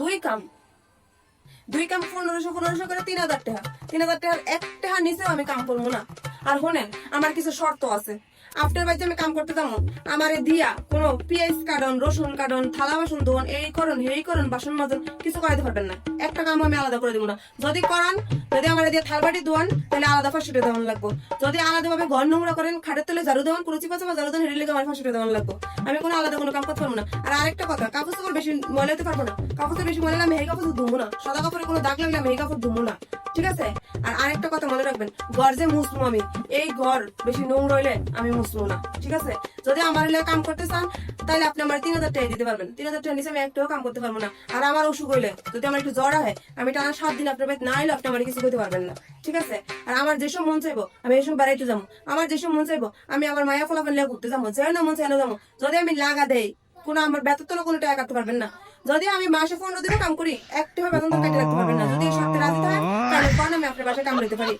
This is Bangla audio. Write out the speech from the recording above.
দুই কাম। দুই কাম পনেরোশো পনেরোশো করে তিন হাজার টাকা। তিন হাজার টাকার এক টাকা নিচেও আমি কাম করব না। আর শোনেন আমার কিছু শর্ত আছে। আপনার বাড়িতে আমি কাম করতে যাব। আমারে দিয়া কোনো পেঁয়াজ কাটন, রসুন কাটন, থালা বাসন ধোন, এই করুন এই করুন, বাসন মাজুন, কিছু করাইতে পারবেন না। একটা কাম আমি আলাদা করে দিব না। যদি করান, যদি আমার দিয়ে থালবাটি ধোয়ান, তাহলে আলাদা ফাঁসিটে দেওয়ান লাগবো। যদি আলাদা ভাবে ঘর নোংরা করেন, খাটের তলে ঝাড়ু দেওয়ান, কুরুচি পাচা বা ঝাড়ু দেওয়ান হেঁটে আমার ফাঁসিটে দেওয়ান লাগবো। আমি কোনো আলাদা কোনো কাম করতে পারব না। আর আরেকটা কথা, কাপড় চোপড় বেশি ময়লা হতে পারব না। কাপড় বেশি ময়লা আমি এই কাপড় ধুবো না। সাদা কাপড়ে কোনো দাগ লাগলে আমি এই কাপড় ধুবো না। ঠিক আছে? আর আরেকটা কথা মনে রাখবেন, ঘর যে মুসলুম আমি, এই ঘর বেশি নোংরা হইলে আমি মুসলুম না, ঠিক আছে? যদি আমার হলে কাম করতে চান, তাহলে আপনি আমার তিন হাজার টাকা দিতে পারবেন। তিন হাজার টাকা নিচে আমি একটাও কাম করতে পারব না। আর আমার অসুখ হইলে, যদি আমার একটু জ্বর হয়, আমি টানা সাত দিন আপনার বাড়িতে না এলে আপনি আমার কিছু করতে পারবেন না, ঠিক আছে? আর আমার যেসব মন চাইব, আমি এসব বেড়াইতে যাব। আমার যেসব মন চাইব, আমি আমার মায়া ফলাফল লিয়ে ঘুরতে যাব যে না মন চাই না যাব। যদি আমি লাগা দেই, কোনো আমার বেতন কোনো টাকা কাটতে পারবেন না। যদি আমি মাসে পনেরো দিনও কাম করি একটা বেতন আমি আপনার বাসায় কামড়াইতে পারি।